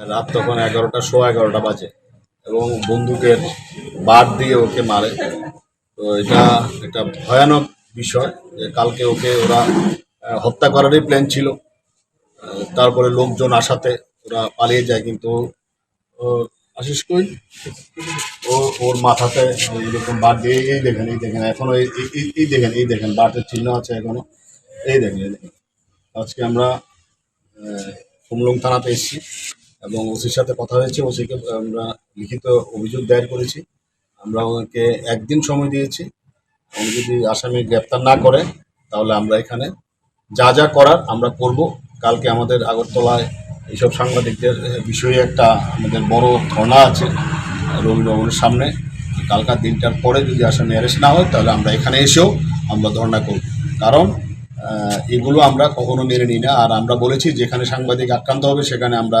রাত তখন এগারোটা, সোয়া এগারোটা বাজে এবং বন্দুকের বার দিয়ে ওকে মারে। তো এটা একটা ভয়ানক বিষয় যে কালকে ওকে ওরা হত্যা করারই প্ল্যান ছিল। তারপরে লোকজন আসাতে ওরা পালিয়ে যায় কিন্তু আশিস কই? ও, ওর মাথাতে এইরকম বার দিয়ে, এই দেখেন এই দেখেন, এখনও এই দেখেন এই দেখেন, বাটের চিহ্ন আছে এখনও। এই দেখেন এই দেখেন। আজকে আমরা কুমলং থানাতে এসেছি। এবং ওসির সাথে কথা হয়েছে, ওসিকে আমরা লিখিত অভিযোগ দায়ের করেছি। আমরা ওনাকে একদিন সময় দিয়েছি। উনি যদি আসামি গ্রেপ্তার না করে, তাহলে আমরা এখানে যা যা করার আমরা করব। কালকে আমাদের আগরতলায় এইসব সাংবাদিকদের বিষয়ে একটা আমাদের বড় ধর্ণা আছে রবি ভবনের সামনে। কালকার দিনটার পরে যদি আসামি অ্যারেস্ট না হয়, তাহলে আমরা এখানে এসেও আমরা ধর্ণা করব। কারণ এগুলো আমরা কখনো মেনে নিই না। আর আমরা বলেছি, যেখানে সাংবাদিক আক্রান্ত হবে, সেখানে আমরা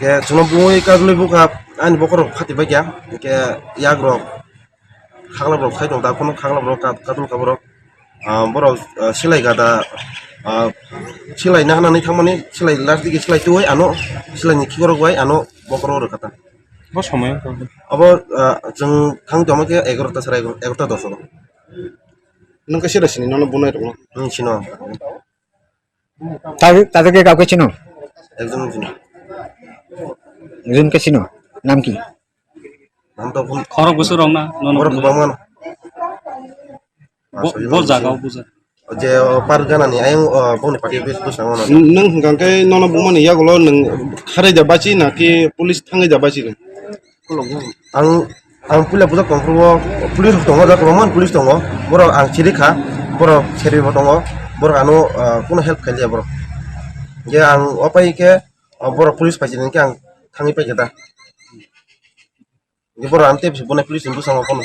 ke chono bungoi ka noi buka ani bokor khati ba kya ke yag rok khangla rok khai dong da kono khangla rok ka kadul ka rok boro silai ga da silai na hanani thamani silai last dike silai tu ano silai ni khigor goi ano bokor rok kata ব সময় अब जों थां दमके 11टा सारा 11टा 10 नों कैसे रसिनि none बनाय दङ नों सिनो তাদেরকে কাউকে চিনো একজন চিনো একজনকে চিনো নাম কি নামটা ভুল খরক বছর রং না बर गोबांमोन बर জাগাও বুঝা जे पार गानानि आयं बौनि पार्टी बे दसाङाव नों गांखाय नों बुंमानि यागल नों खाराय जाबासि नाखि पुलिस थाङै जाबासि आं आं पुलिस बुजा कमफ्रुबो पुलिस दङ जा गोबांमोन पुलिस दङ बर' आं सिरिखा बर' सेरिबो दङ बर' आनो कोनो हेल्प खालिया बर' जे आं अपायके बर' पुलिस फाइसिनके आं थाङै पाइके दा बर' आं टेप बुनाय पुलिस बुसाङाव फन